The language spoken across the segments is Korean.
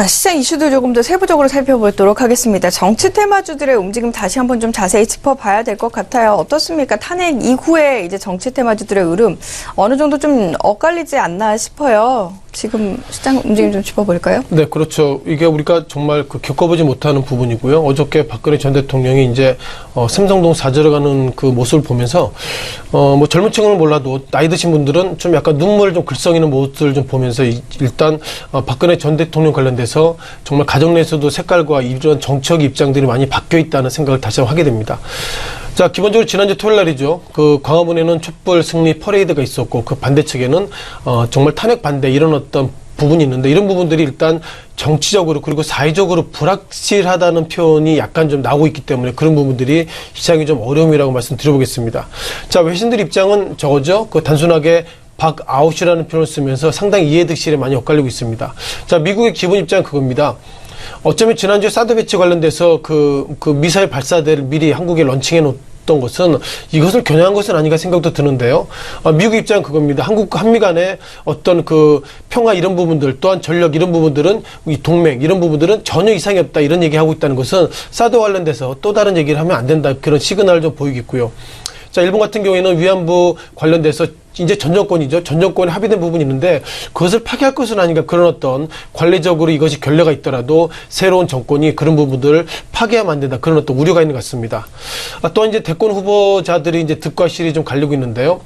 자, 시장 이슈도 조금 더 세부적으로 살펴보도록 하겠습니다. 정치 테마주들의 움직임 다시 한번 좀 자세히 짚어봐야 될 것 같아요. 어떻습니까? 탄핵 이후에 이제 정치 테마주들의 흐름 어느 정도 좀 엇갈리지 않나 싶어요. 지금 시장 움직임 좀 짚어볼까요? 네, 그렇죠. 이게 우리가 정말 그 겪어보지 못하는 부분이고요. 어저께 박근혜 전 대통령이 이제 어, 삼성동 사저러 가는 그 모습을 보면서 어, 뭐 젊은 층은 몰라도 나이 드신 분들은 좀 약간 눈물을 좀 글썽이는 모습을 좀 보면서 이- 일단 어, 박근혜 전 대통령 관련돼서 정말 가정 내에서도 색깔과 이런 정치적 입장들이 많이 바뀌어 있다는 생각을 다시 하게 됩니다. 자, 기본적으로 지난주 토요일 날이죠. 그 광화문에는 촛불 승리 퍼레이드가 있었고 그 반대측에는 어, 정말 탄핵 반대 이런 어떤 부분이 있는데 이런 부분들이 일단 정치적으로 그리고 사회적으로 불확실하다는 표현이 약간 좀 나오고 있기 때문에 그런 부분들이 시장이 좀 어려움이라고 말씀드려보겠습니다. 자, 외신들 입장은 저거죠. 그 단순하게 박아웃이라는 표현을 쓰면서 상당히 이해득실에 많이 엇갈리고 있습니다. 자, 미국의 기본 입장은 그겁니다. 어쩌면 지난주에 사드 배치 관련돼서 그, 그 미사일 발사대를 미리 한국에 런칭해 놓았던 것은 이것을 겨냥한 것은 아닌가 생각도 드는데요. 아, 미국 입장은 그겁니다. 한국, 한미 간의 어떤 그 평화 이런 부분들 또한 전력 이런 부분들은 이 동맹 이런 부분들은 전혀 이상이 없다 이런 얘기하고 있다는 것은 사드 관련돼서 또 다른 얘기를 하면 안 된다 그런 시그널을 좀 보이겠고요. 자, 일본 같은 경우에는 위안부 관련돼서 이제 전 정권이죠. 전 정권에 합의된 부분이 있는데 그것을 파기할 것은 아닌가 그런 어떤 관리적으로 이것이 결례가 있더라도 새로운 정권이 그런 부분들을 파기하면 안 된다. 그런 어떤 우려가 있는 것 같습니다. 아, 또한 이제 대권 후보자들이 이제 득과 실이 좀 갈리고 있는데요.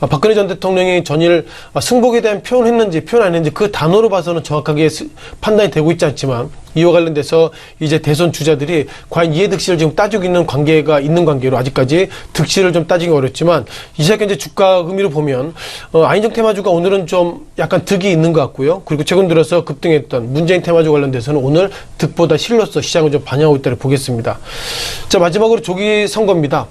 아, 박근혜 전 대통령이 전일 아, 승복에 대한 표현했는지 표현 안 했는지 그 단어로 봐서는 정확하게 스- 판단이 되고 있지 않지만 이와 관련돼서 이제 대선 주자들이 과연 이해 득실을 지금 따지고 있는 관계가 있는 관계로 아직까지 득실을 좀 따지기 어렵지만 이 시각 현재 주가 의미로 보면 어, 아인정 테마주가 오늘은 좀 약간 득이 있는 것 같고요. 그리고 최근 들어서 급등했던 문재인 테마주 관련돼서는 오늘 득보다 실로서 시장을 좀 반영하고 있다고 보겠습니다. 자 마지막으로 조기 선거입니다.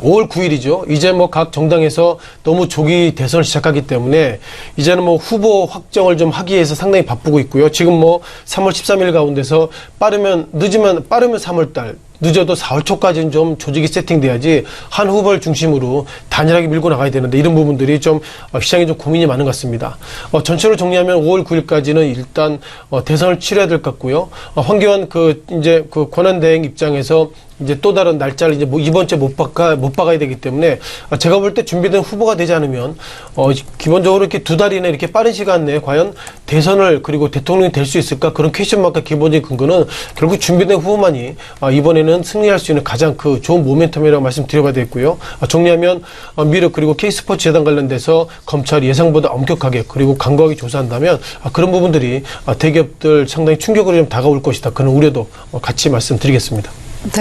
5월 9일이죠. 이제 뭐 각 정당에서 너무 조기 대선을 시작하기 때문에 이제는 뭐 후보 확정을 좀 하기 위해서 상당히 바쁘고 있고요. 지금 뭐 3월 13일 가운데서 빠르면 늦으면 빠르면 3월 달 늦어도 4월 초까지는 좀 조직이 세팅돼야지 한 후보를 중심으로 단일하게 밀고 나가야 되는데 이런 부분들이 좀 어, 시장에 좀 고민이 많은 것 같습니다. 어, 전체로 정리하면 5월 9일까지는 일단 어, 대선을 치러야 될 것 같고요. 어, 황교안 그 이제 그 권한 대행 입장에서 이제 또 다른 날짜를 이제 뭐 이번 주에 못 박아 못 박아야 되기 때문에 아, 제가 볼 때 준비된 후보가 되지 않으면 어 기본적으로 이렇게 두 달이나 이렇게 빠른 시간 내에 과연 대선을 그리고 대통령이 될 수 있을까 그런 퀘션 마크 기본적인 근거는 결국 준비된 후보만이 아, 이번에는 승리할 수 있는 가장 그 좋은 모멘텀이라고 말씀드려봐야 되겠고요. 아, 정리하면 어, 미르 그리고 K스포츠 재단 관련돼서 검찰이 예상보다 엄격하게 그리고 강고하게 조사한다면 아, 그런 부분들이 아, 대기업들 상당히 충격으로 좀 다가올 것이다 그런 우려도 어, 같이 말씀드리겠습니다. 네.